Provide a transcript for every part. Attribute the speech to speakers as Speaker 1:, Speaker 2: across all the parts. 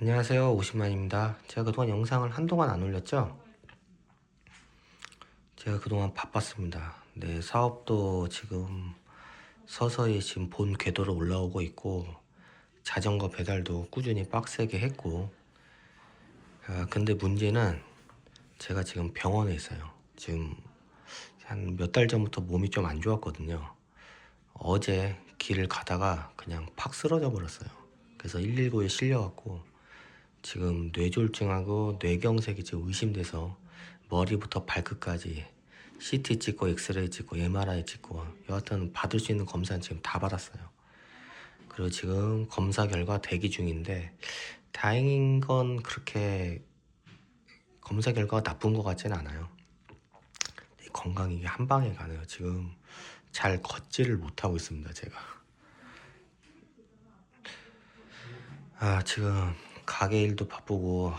Speaker 1: 안녕하세요. 50만입니다. 제가 그동안 영상을 한동안 안 올렸죠? 제가 그동안 바빴습니다. 네, 사업도 지금 서서히 지금 본 궤도로 올라오고 있고, 자전거 배달도 꾸준히 빡세게 했고, 아, 근데 문제는 제가 지금 병원에 있어요. 지금 한 몇 달 전부터 몸이 좀 안 좋았거든요. 어제 길을 가다가 그냥 팍 쓰러져 버렸어요. 그래서 119에 실려갖고 지금 뇌졸중하고 뇌경색이 지금 의심돼서 머리부터 발끝까지 CT 찍고 엑스레이 찍고 MRI 찍고 여하튼 받을 수 있는 검사는 지금 다 받았어요. 그리고 지금 검사 결과 대기 중인데 다행인 건 그렇게 검사 결과가 나쁜 것 같지는 않아요. 건강이 한 방에 가네요. 지금 잘 걷지를 못하고 있습니다. 제가. 아 지금 가게 일도 바쁘고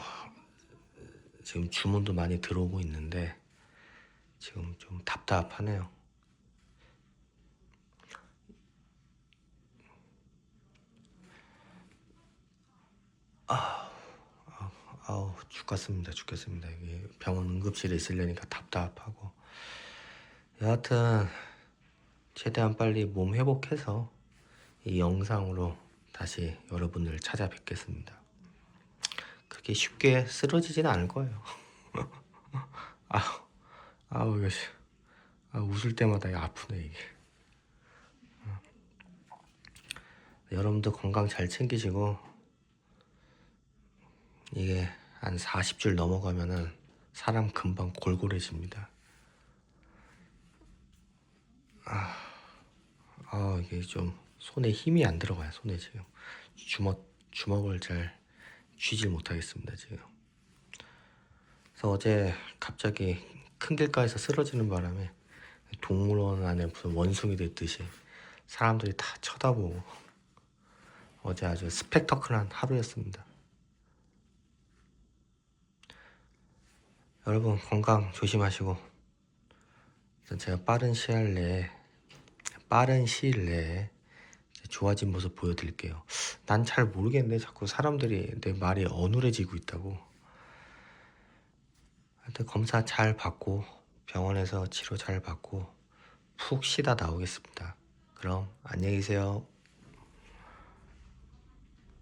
Speaker 1: 지금 주문도 많이 들어오고 있는데 지금 좀 답답하네요. 아우 죽겠습니다 죽겠습니다. 이게 병원 응급실에 있으려니까 답답하고. 여하튼 최대한 빨리 몸 회복해서 이 영상으로 다시 여러분을 찾아뵙겠습니다 그렇게 쉽게 쓰러지진 않을 거예요 아우 아우 이거 씨. 아, 웃을 때마다 아프네 이게 어. 여러분도 건강 잘 챙기시고 이게 한 40줄 넘어가면은 사람 금방 골골해집니다. 아, 아 이게 좀 손에 힘이 안 들어가요. 손에 지금 주먹 주먹을 잘 쥐질 못하겠습니다 지금. 그래서 어제 갑자기 큰 길가에서 쓰러지는 바람에 동물원 안에 무슨 원숭이 됐듯이 사람들이 다 쳐다보고 어제 아주 스펙터클한 하루였습니다. 여러분 건강 조심하시고 일단 제가 빠른 시일 내에 빠른 시일 내에 좋아진 모습 보여드릴게요. 난 잘 모르겠는데 자꾸 사람들이 내 말이 어눌해지고 있다고. 하여튼 검사 잘 받고 병원에서 치료 잘 받고 푹 쉬다 나오겠습니다. 그럼 안녕히 계세요.